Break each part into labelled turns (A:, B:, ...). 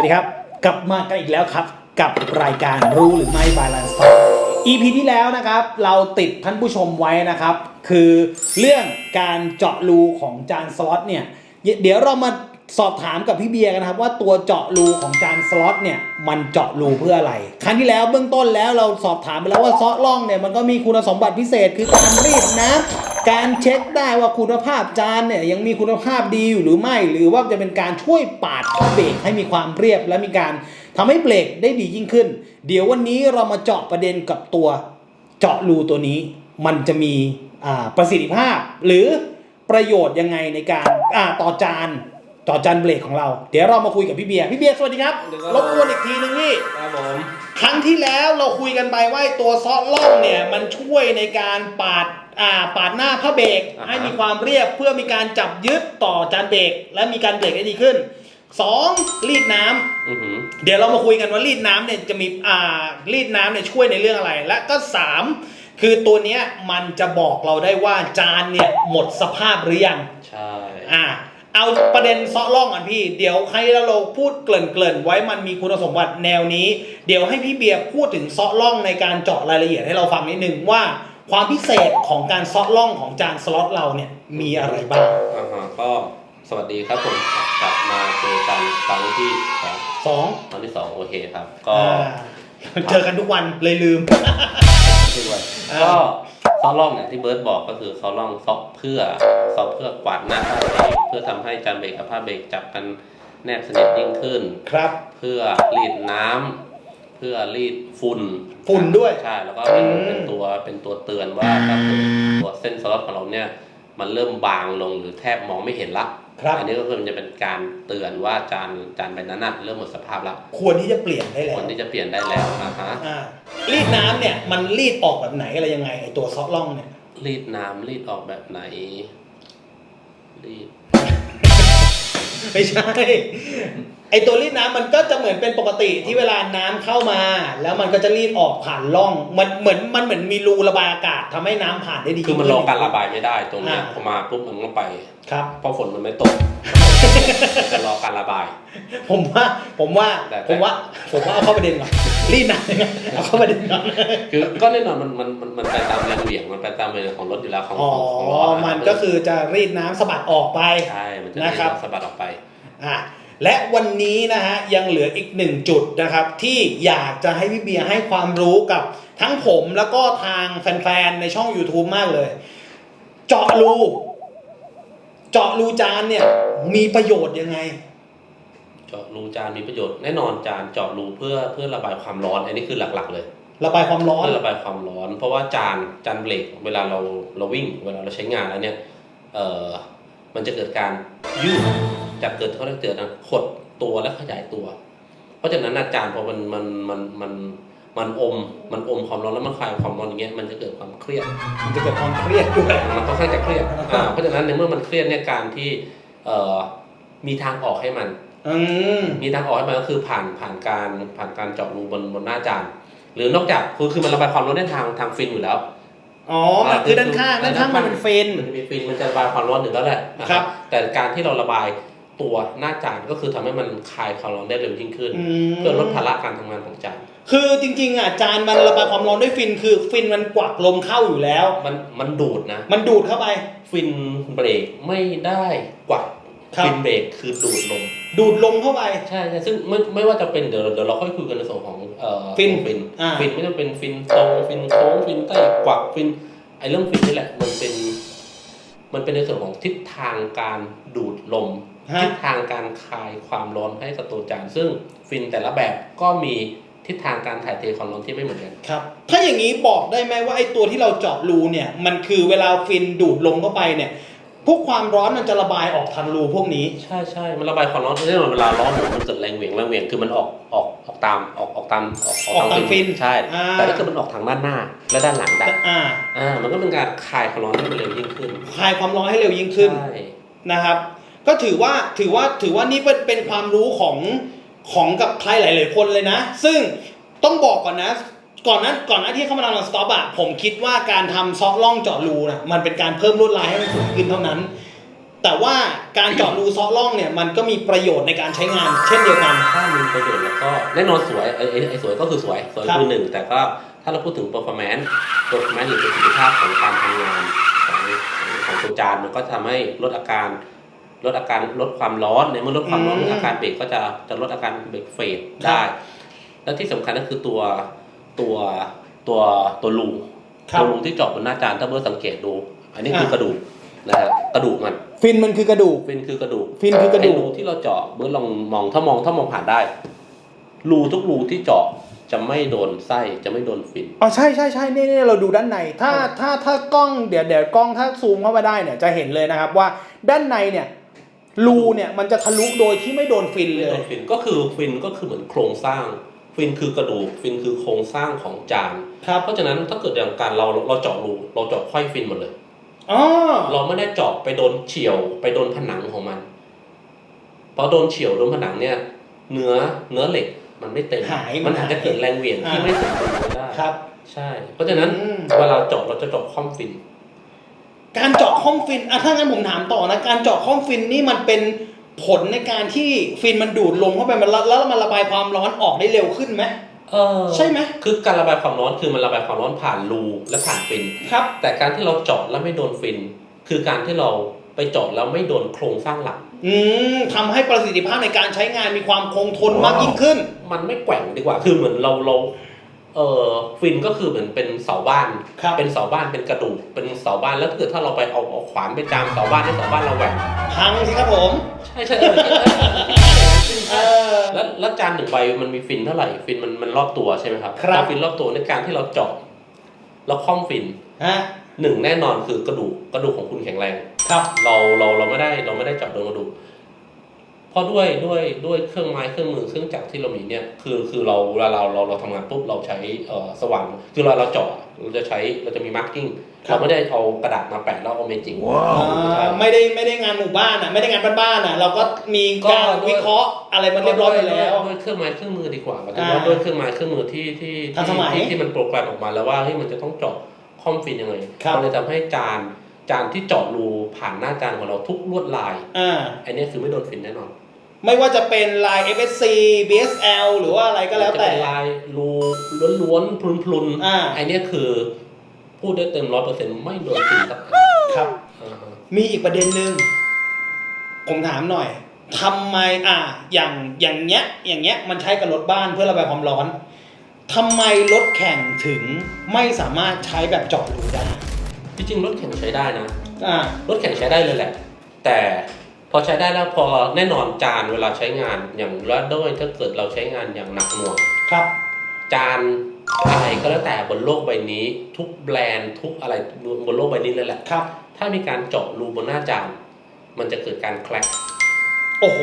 A: สวัสดีครับ กลับมากันอีกแล้วครับ กับรายการรู้หรือไม่บาลานซ์ EP ที่แล้วนะครับ เราติดท่านผู้ชมไว้นะครับ คือเรื่องการเจาะรูของจานสล็อตเนี่ย เดี๋ยวเรามา สอบถามกับพี่เบียร์กันนะครับว่าตัวเจาะรูของจานสล็อตเนี่ยมันเจาะรูเพื่ออะไร ครั้งที่แล้วเบื้องต้นแล้วเราสอบถามไปแล้วว่าซอล่องเนี่ยมันก็มีคุณสมบัติพิเศษคือการรีดน้ำการเช็คได้ว่าคุณภาพจานเนี่ยยังมีคุณภาพดีอยู่หรือไม่ หรือว่าจะเป็นการช่วยปาดเบรกให้มีความเรียบและมีการทำให้เบรกได้ดียิ่งขึ้น เดี๋ยววันนี้เรามาเจาะประเด็นกับตัวเจาะรูตัวนี้ มันจะมีประสิทธิภาพ หรือประโยชน์ยังไงในการต่อจาน ต่อจานเบรกของเรา เดี๋ยวเรามาคุยกับพี่เบียร์พี่เบียร์สวัสดีครับ
B: สวัสดีครับ
A: รบกวนอีกทีนึงนี่
B: ครับผม
A: ครั้งที่แล้วเราคุยกันไปว่าไอ้ตัวซอสล่องเนี่ยมันช่วยในการปาดอ่าปาดหน้าผ้าเบรกให้มีความเรียบเพื่อมีการจับยึดต่อจานเบรกและมีการเบรกได้ดีขึ้นสองรีดน้ำ
B: อือหือ
A: เดี๋ยวเรามาคุยกันว่ารีดน้ำเนี่ยจะมีอ่ารีดน้ำเนี่ยช่วยในเรื่องอะไร และก็สามคือตัวเนี้ยมันจะบอกเราได้ว่าจานเนี่ยหมดสภาพหรือยัง
B: ใช่
A: อ่า เอาประเด็นเซาะล่องก่อนพี่ เดี๋ยวใครเราเราพูดเกริ่นๆไว้มันมีคุณสมบัติแนวนี้ เดี๋ยวให้พี่เบียร์พูดถึงเซาะล่องในการเจาะรายละเอียดให้เราฟังนิดนึงว่าความพิเศษของการเซาะล่องของจานสล็อตเราเนี่ยมีอะไรบ้าง
B: อ่าฮะก็สวัสดีครับผมกลับมาเจอกันครั้งที่สอง
A: สอง
B: ครั้งที่สองโอเคครับ ก็
A: อ่าเจอกันทุกวันเลยลืม
B: ด้วย
A: อ่า
B: ก็ซอล่องเนี่ยที่เบิร์ตบอกก็คือซอล่องซอกเพื่อซอกเพื่อกวาดหน้าผ้าเบรกเพื่อทำให้จานเบรกกับผ้าเบรกจับกันแนบสนิทยิ่งขึ้น
A: ครับ
B: เพื่อรีดน้ำเพื่อรีดฝุ่น
A: ฝุ่นด้วย
B: ใช่แล้วก็เป็น
A: อืม
B: เป็นตัวเป็นตัวเตือนว่าถ้าเกิดตัวเส้นสล็อตของเราเนี่ยมันเริ่มบางลงหรือแทบมองไม่เห็นละ
A: ครับ
B: อันนี้ก็คือมันจะเป็นการเตือนว่าจานจานใบนั้นน่ะเริ่มหมดสภาพละ
A: ควรที่จะเปลี่ยนได้แล้
B: ควรที่จะเปลี่ยนได้แล้วนะฮะ
A: อ่า รีดน้ำเนี่ยมันรีดออกแบบไหนอะไรยังไงไอตัวซอสล่องเนี่ย
B: รีดน้ำรีดออกแบบไหน รีด
A: ไม่ใช่ ไอตัวรีดน้ำมันก็จะเหมือนเป็นปกติที่เวลาน้ำเข้ามา แล้วมันก็จะรีดออกผ่านร่องมันเหมือนมันเหมือนมีรูระบายอากาศทำให้น้ำผ่านได้ดี
B: คือมันรอการระบายไม่ได้ตรงเนี้ย
A: อ่า
B: พอมาปุ๊บมันก็ไป
A: ครับ
B: เพราะฝนมันไม่ตกจะรอการระบาย
A: ผมว่าผมว่า
B: แต่
A: ผมว่าผมว่าเอาเข้าประเด็นก่อนรีดน้ำยังไงเอาเข้าประเด็นก่อน
B: คือก็แน่นอนมันมันมันมันไปตามแรงเหวี่ยงมันไปตามแรงของรถอยู่แล้วของ
A: อ๋อ
B: ของของล้อ
A: มันก็คือจะรีดน้ำสะบัดออกไป
B: ใช่มันจะ
A: นะครับ
B: สะบัดออกไป
A: อะ และวันนี้นะฮะยังเหลืออีกหนึ่งจุดนะครับ ที่อยากจะให้พี่เบียร์ให้ความรู้กับทั้งผมแล้วก็ทางแฟนๆ ในช่อง YouTube มากเลย เจาะรู เจาะรูจานเนี่ยมีประโยชน์ยังไง
B: เจาะรูจานมีประโยชน์แน่นอนจานเจาะรูเพื่อเพื่อระบายความร้อน อันนี้คือหลักๆ เลย
A: ระบายความร้อน
B: เพื่อระบายความร้อน เพราะว่าจานจานเบรกเวลาเราเราวิ่ง เวลาเราใช้งานแล้วเนี่ยเอ่อมันจะเกิดการยืด จะเกิดเขาเรียกเกิดการขดตัวและขยายตัว เพราะฉะนั้นอาจารย์พอมันมันมันมันมันอมมันอมความร้อนแล้วมันคลายความร้อนอย่างเงี้ยมันจะเกิดความเครียด
A: มันจะเกิดความเครียดด้วย
B: มันค่อนข้างจะเครียดอ่าเพราะฉะนั้นในเมื่อมันเครียดเนี่ยการที่เอ่อมีทางออกให้มัน
A: อืม
B: มีทางออกให้มันก็คือผ่านผ่านการผ่านการเจาะรูบนบนหน้าจานหรือนอกจากคือคือมันระบายความร้อนได้ทางทางฟินอยู่แล้ว
A: อ๋อมันคือด้านข้างด้านข้างมันเป็นเฟน
B: มันจะมีฟินมันจะระบายความร้อนอยู่แล้วแหละนะครับ แต่การที่เราระบาย ตัวหน้าจานก็คือทำให้มันคลายความร้อนได้เร็วยิ่งขึ้น
A: อืม
B: เพื่อลดภาระการทำงานของจาน
A: คือจริงๆอะจานมันระบายความร้อนด้วยฟิน คือฟินมันกวักลมเข้าอยู่แล้ว
B: มันมันดูดนะ
A: มันดูดเข้าไป
B: ฟินเบรกไม่ได้กวัก
A: ครับ
B: ฟินเบรกคือดูดลม
A: ดูดลมเข้าไป
B: ใช่ใช่ซึ่งไม่ไม่ว่าจะเป็นเดี๋ยวเดี๋ยวเราค่อยคุยกันในส่วนของเอ่อ
A: ฟิน
B: ฟิน
A: อ่า
B: ฟินไม่ว่าเป็นฟินตรงฟินโค้งฟินใต้กวักฟินไอ้เรื่องฟินนี่แหละมันเป็น มันเป็นในส่วนของทิศทางการดูดลม
A: ฮะ
B: ทิศทางการคลายความร้อนให้กับตัวจานซึ่งฟินแต่ละแบบก็มีทิศทางการถ่ายเทความร้อนที่ไม่เหมือนกัน
A: ครับถ้าอย่างนี้บอกได้ไหมว่าไอ้ตัวที่เราเจาะรูเนี่ยมันคือเวลาฟินดูดลมเข้าไปเนี่ยพวกความร้อนมันจะระบายออกทางรูพวกนี้
B: ใช่ใช่มันระบายความร้อนแน่นอนเวลาร้อนหมูมันเกิดแรงเหวี่ยงแรงเหวี่ยงคือมันออกออกออกตามออกออกตามออก
A: ออกตามฟิน
B: ใช่
A: อ่า
B: แต่ถ้าเกิดมันออกทางด้านหน้า และด้านหลังดัน
A: อ่า
B: อ่ามันก็เป็นการคลายความร้อนให้มันเร็วยิ่งขึ้น
A: คลายความร้อนให้เร็วยิ่งขึ้น
B: ใช่
A: นะครับ ก็ถือว่าถือว่าถือว่านี่เป็นเป็นความรู้ของของกับใครหลาย ๆ คนเลยนะ ซึ่งต้องบอกก่อนนะ ก่อนนั้นก่อนหน้าที่เข้ามาทำลันสต็อปอะผมคิดว่าการทำซอกล่องเจาะรูน่ะมันเป็นการเพิ่มลวดลายให้มันสูงขึ้นเท่านั้น แต่ว่าการเจาะรูซอล่องเนี่ยมันก็มีประโยชน์ในการใช้งาน เช่นเดียวกัน
B: ถ้ามีประโยชน์แล้วก็แน่นอนสวยไอ้ไอ้ไอ้สวยก็คือสวยสวย
A: ครับ
B: คือหนึ่งแต่ก็ถ้าเราพูดถึง performance performance หรือประสิทธิภาพของการทำงานของของตัวจานมันก็ทำให้ลดอาการ ลดอาการลดความร้อนในเมื่อลดความร้อน
A: อืม
B: อาการเบรกก็จะจะลดอาการเบรกเฟด
A: ครับ
B: ได้ และที่สำคัญก็คือตัวตัวตัวตัวรู
A: ครับ
B: ตัวรูที่เจาะบนหน้าจานถ้าเมื่อสังเกตดู อันนี้คือ
A: อะ
B: กระดูกนะฮะกระดูกมัน
A: ฟินมันคือกระดูก
B: ฟินคือกระดูก
A: ฟินคือกระดูก
B: ไรูที่เราเจาะเมื่อลองมองถ้ามองถ้ามองผ่านได้รูทุกรูที่เจาะจะไม่โดนไส้จะไม่โดนฟิน
A: อ๋อใช่ใช่ใช่นี่นี่เราดูด้านใน ถ้าถ้าถ้ากล้องเดี๋ยวเดี๋ยวกล้องถ้าซูมเข้ามาได้เนี่ยจะเห็นเลยนะครับว่าด้านในเนี่ย รูเนี่ยมันจะทะลุโดยที่ไม่โดนฟิน
B: ไม่
A: เล
B: โด
A: ย
B: นฟินก็คือฟินก็คือเหมือนโครงสร้าง ฟินคือกระดูกฟินคือโครงสร้างของจาน
A: ครับ
B: เพราะฉะนั้นถ้าเกิดอย่างการเราเราเจาะรูเราเจาะไขว้ฟินหมดเลย
A: อ๋อ
B: เราไม่ได้เจาะไปโดนเฉียวไปโดนผนังของมันพอโดนเฉียวโดนผนังเนี่ย เนื้อเนื้อเหล็กมันไม่เต็ม
A: หาย
B: มันอาจจะเกิดแรงเหวี่ยงที่
A: อ่า
B: ไม่สมดุลก็ได้
A: ครับ
B: ใช่ เพราะฉะนั้น
A: อืม
B: เวลาเจาะเราจะเจาะคอมฟิน
A: การเจาะข้อมฟินอะถ้างั้นผมถามต่อนะ การเจาะข้อมฟินนี่มันเป็นผลในการที่ฟินมันดูดลมเข้าไปมันละแล้วมันระบายความร้อนออกได้เร็วขึ้นไหม
B: เออ
A: ใช่ไหม
B: คือการระบายความร้อนคือมันระบายความร้อนผ่านรูและผ่านฟิน
A: ครับ
B: แต่การที่เราเจาะแล้วไม่โดนฟิน คือการที่เราไปเจาะแล้วไม่โดนโครงสร้างหลัก
A: อืมทำให้ประสิทธิภาพในการใช้งานมีความคงทนมากยิ่งขึ้น
B: มันไม่แกว่งดีกว่า คือเหมือนเราเรา เออฟินก็คือเหมือนเป็นเสาบ้าน
A: ครับ
B: เป็นเสาบ้านเป็นกระดูกเป็นเสาบ้านแล้วถ้าเกิดถ้าเราไปเอาเอาขวานไปจามเสาบ้านให้เสาบ้านเราแหว่ง
A: พังสิครับผม
B: ใช่ใช่เออ
A: เออ
B: แล้วแล้วจานหนึ่งใบมันมีฟินเท่าไหร่ฟินมันมันรอบตัวใช่ไหมครับ
A: ครับ
B: พอฟินรอบตัวในการที่เราเจาะแล้วคล่อมฟิน
A: ฮะ
B: หนึ่งแน่นอนคือกระดูกกระดูกของคุณแข็งแรง
A: ครับ
B: เราเราเราไม่ได้เราไม่ได้เจาะโดนกระดูก เพราะด้วยด้วยด้วยเครื่องไม้เครื่องมือเครื่องจักรที่เรามีเนี่ยคือคือเราเวลาเราเราเราทำงานปุ๊บเราใช้เอ่อสว่านคือเราเราเจาะเราจะใช้เราจะมีมาร์กิ้ง
A: ครับ
B: เราไม่ได้เอากระดาษมาแปะแล้วเอาเมจิก
A: อ่าไม่ได้ไม่ได้งานหมู่บ้านอะไม่ได้งานบ้านๆอะเราก็มีการวิเคราะห์อะไรมันเรียบร้อยไปแล้ว
B: ด้วยเครื่องไม้เครื่องมือดีกว่าหมายถึง
A: อ่า
B: ว่าด้วยเครื่องไม้เครื่องมือที่ที่
A: ทันสมัย
B: ที่ที่มันโปรแกรมออกมาแล้วว่าเฮ้ยมันจะต้องเจาะคอมฟินยังไง
A: ครับ
B: มันเลยทำให้จานจานที่เจาะรูผ่านหน้าจานของเราทุกลวดลาย
A: อ่า
B: อันเนี้ยคือไม่โดนฟินแน่นอน
A: ไม่ว่าจะเป็นลาย FSC BSL หรือว่าอะไรก็แล้ว
B: จะ
A: แต่
B: เป็นลายรูล้วนๆพลุนๆ
A: อ่า
B: ไอเนี้ยคือ พูดได้เต็มร้อยเปอร์เซ็นต์ไม่โดนฟินสักอัน
A: ครับ
B: อ่าฮะ
A: มีอีกประเด็นหนึ่งผมถามหน่อยทำไมอะอย่างอย่างเงี้ย อย่างเงี้ยมันใช้กับรถบ้านเพื่อระบายความร้อนทำไมรถแข่งถึงไม่สามารถใช้แบบเจาะรูได้
B: ที่จริงรถแข่งใช้ได้นะ
A: อ่าร
B: ถแข่งใช้ได้เลยแหละ แต่ พอใช้ได้แล้วพอแน่นอนจานเวลาใช้งานอย่างแล้วด้วยถ้าเกิดเราใช้งานอย่างหนักหน่วง
A: ครับ
B: จานอะไรก็แล้วแต่บนโลกใบนี้ ทุกแบรนด์ทุกอะไรบนโลกใบนี้เลยแหละ
A: ครับ
B: ถ้ามีการเจาะรูบนหน้าจาน มันจะเกิดการแคลก
A: โอ้โห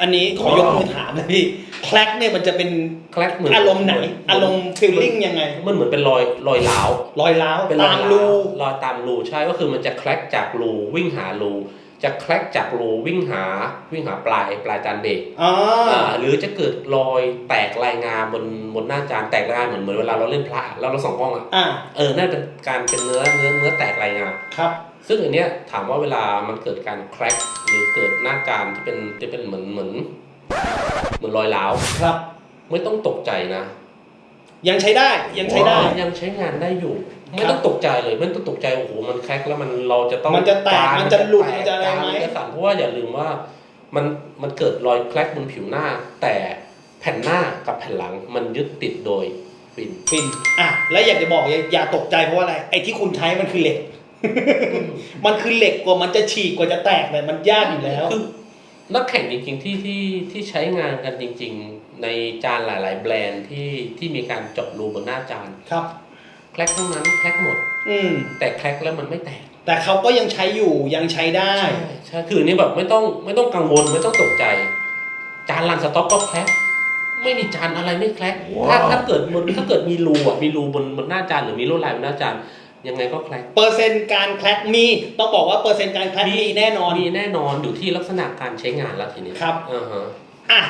A: อันนี้ขอยกมือถามเลยพี่แคลกเนี่ยมันจะเป็น
B: แคลกเหมือน
A: อารมณ์ไหนอารมณ์ฟีลลิ่งยังไง
B: มันเหมือนเป็นรอยรอยร้าว
A: รอยร้าว
B: เป็นรอย
A: ตาม
B: ร้าว
A: รู
B: รอยตามรูใช่ก็คือมันจะแคลกจากรูวิ่งหารู จะแคลกจากรูวิ่งหาวิ่งหาปลายปลายจานเบรก
A: อ่า
B: อ่าหรือจะเกิดรอยแตกลายงาบนบนหน้าจานแตกลายงาเหมือนเหมือนเวลาเราเล่นพระแล้วเราส่องกล้องอะ
A: อ่า
B: เออน่าเป็นการเป็นเนื้อเนื้อเนื้อแตกลายงา
A: ครับ
B: ซึ่งอันเนี้ยถามว่าเวลามันเกิดการแครกหรือเกิดหน้าจานที่เป็นที่เป็นเหมือนเหมือนเหมือนรอยร้าว
A: ครับ
B: ไม่ต้องตกใจนะ
A: ยังใช้ได้ยังใช้ได้
B: ยังใช้งานได้อยู่ ไม่
A: ครับ
B: ต้องตกใจเลยไม่ต้องตกใจโอ้โหมันแครกแล้วมันเราจะต้อง
A: มันจะแตก
B: จา
A: มันจะหลุด
B: แตก
A: มันจะอะไร
B: จาน
A: ไหม
B: มันจะสั่นเพราะว่าอย่าลืมว่ามันมันเกิดรอยแครกบนผิวหน้า แต่แผ่นหน้ากับแผ่นหลังมันยึดติดโดยฟิน
A: ฟินอะแล้วอยากจะบอกอย่าอย่าตกใจเพราะว่าอะไรไอ้ที่คุณใช้มันคือเหล็ก มันคือเหล็กกว่ามันจะฉีกกว่าจะแตกเนี่ยมันยากอยู่แล้ว
B: คือนักแข่งจริงๆที่ที่ที่ใช้งานกันจริง ๆ ในจานหลาย ๆ แบรนด์ที่ที่มีการเจาะรูบนหน้าจาน
A: ครับ
B: แคลกทั้งนั้นแคลกหมด
A: อืม
B: แต่แคลกแล้วมันไม่แตก
A: แต่เขาก็ยังใช้อยู่ยังใช้ได้
B: ใช่คือนี่แบบไม่ต้องไม่ต้องกังวลไม่ต้องตกใจ จานลันสต็อกก็แคลกไม่มีจานอะไรไม่แคลกถ้าถ้าเกิดบนถ้าเกิดมีรูอะมีรูบนบนหน้าจานหรือมีลวดลายบนหน้าจานยังไงก็แคลก
A: เปอร์เซ็นต์การแคลกมี ต้องบอกว่าเปอร์เซ็นต์การแคลกมีแน่นอน
B: มีแน่นอนอยู่ที่ลักษณะการใช้งานแล้วทีนี้
A: ครับ
B: อ่าฮะ
A: อะ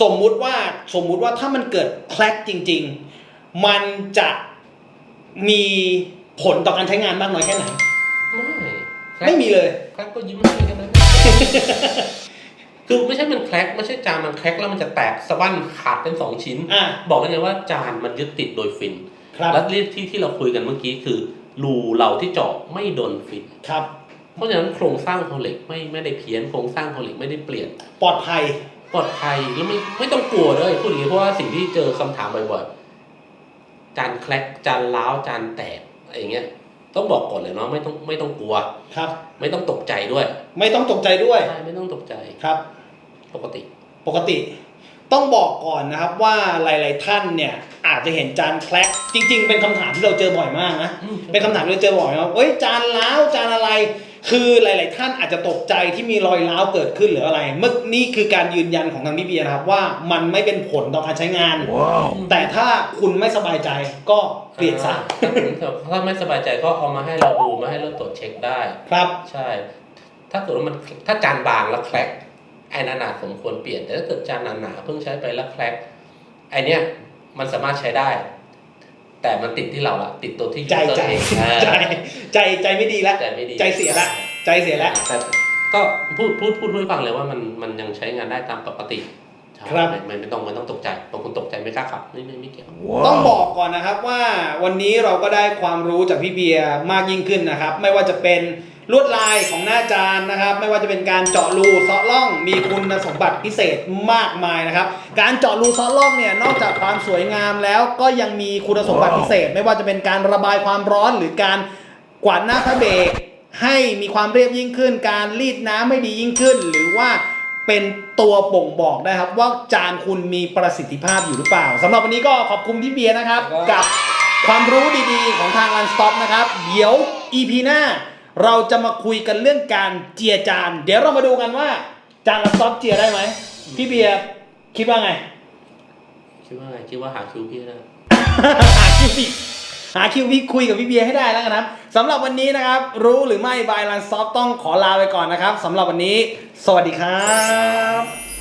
A: สมมุติว่าสมมุติว่าถ้ามันเกิดแคลกจริง ๆ มันจะ มีผลต่อการใช้งานมากน้อยแค่ไหน
B: ไม่
A: ไม่มีเลย
B: แคร็กก็ยิ้มให้กันนะคือไม่ใช่มันแคร็กไม่ใช่จานมันแคร็กแล้วมันจะแตกสะบั้นขาดเป็นสองชิ้น
A: อะ
B: บอกได้ไงว่าจานมันยึดติดโดยฟิน
A: ครับ
B: และที่ที่เราคุยกันเมื่อกี้คือรูเราที่เจาะไม่โดนฟิน
A: ครับ
B: เพราะฉะนั้นโครงสร้างของเหล็กไม่ไม่ได้เพี้ยนโครงสร้างของเหล็กไม่ได้เปลี่ยน
A: ปลอดภัย
B: ปลอดภัยแล้วไม่ไม่ต้องกลัวเลยพูดอย่างนี้เพราะว่าสิ่งที่เจอคำถามบ่อยๆ จานแคลกจานล้าวจานแตกอะไรอย่างเงี้ยต้องบอกก่อนเลยเนาะไม่ต้องไม่ต้องกลัว
A: ครับ
B: ไม่ต้องตกใจด้วย
A: ไม่ต้องตกใจด้วย
B: ใช่ไม่ต้องตกใจ
A: ครับ
B: ปกติ
A: ปกติ ต้องบอกก่อนนะครับว่าหลาย ๆ ท่านเนี่ย อาจจะเห็นจานแคลกจริง ๆ เป็นคำถามที่เราเจอบ่อยมากนะ
B: อืม
A: เป็นคำถามที่เราเจอบ่อยนะเอ้ยจานล้าวจานอะไร คือหลาย ๆ ท่านอาจจะตกใจที่มีรอยร้าวเกิดขึ้นหรืออะไรเมื่อนี่คือการยืนยันของทางพี่เบียร์นะครับว่ามันไม่เป็นผลต่อการใช้งาน แต่ถ้าคุณไม่สบายใจก็เปลี่ยนซะ
B: ถ้าคุณถ้าไม่สบายใจก็เอามาให้เราดูมาให้เราตรวจเช็คได้
A: ครับ
B: ใช่ ถ้าเกิดว่ามันถ้าจานบางแล้วแคลกไอ้หนาๆสมควรเปลี่ยนแต่ถ้าเกิดจานหนาๆเพิ่งใช้ไปแล้วแคลกไอเนี้ยมันสามารถใช้ได้ แต่มันติดที่เราละติดตัวที่
A: ใจ
B: user
A: ใจ
B: เองอ่า
A: ใจใจใจไม่ดีแล้ว
B: ใจไม่ดี
A: ใจเสียละใจเสียแล้ว
B: แต่ก็พูดพูดพูดให้ฟังเลยว่ามันมันยังใช้งานได้ตามปกติใช่
A: ครับ
B: ไม่ไม่ไม่ต้องไม่ต้องตกใจบางคนตกใจไม่กล้าขับไม่ไม่ไม่เกี่ยว
A: ต้องบอกก่อนนะครับว่าวันนี้เราก็ได้ความรู้จากพี่เบียร์มากยิ่งขึ้นนะครับ ไม่ว่าจะเป็น ลวดลายของหน้าจานนะครับ ไม่ว่าจะเป็นการเจาะรูเซาะล่องมีคุณสมบัติพิเศษมากมายนะครับ การเจาะรูเซาะล่องเนี่ยนอกจากความสวยงามแล้วก็ยังมีคุณสมบัติพิเศษ ไม่ว่าจะเป็นการระบายความร้อนหรือการกวาดหน้าพระเบรกให้มีความเรียบยิ่งขึ้น การรีดน้ำไม่ดียิ่งขึ้น หรือว่าเป็นตัวบ่งบอกได้ครับ ว่าจานคุณมีประสิทธิภาพอยู่หรือเปล่าสำหรับวันนี้ก็ขอบคุณพี่เบียร์นะครับ กับความรู้ดีๆ ของทาง Run Stop นะครับ เดี๋ยว EP หน้า เราจะมาคุยกันเรื่องการเจียจาน เดี๋ยวเรามาดูกันว่า จาน Run Stop เจียได้ไหมพี่เบียร์คิดว่าไง
B: คิดว่าไงคิดว่าหาคิวพี่ได้
A: หาคิวพี่หาคิวพี่คุยกับพี่เบียร์ให้ได้แล้วกันนะครับสำหรับวันนี้นะครับ รู้หรือไม่บาย Run Stop ต้องขอลาไปก่อนนะครับสำหรับวันนี้ สวัสดีครับ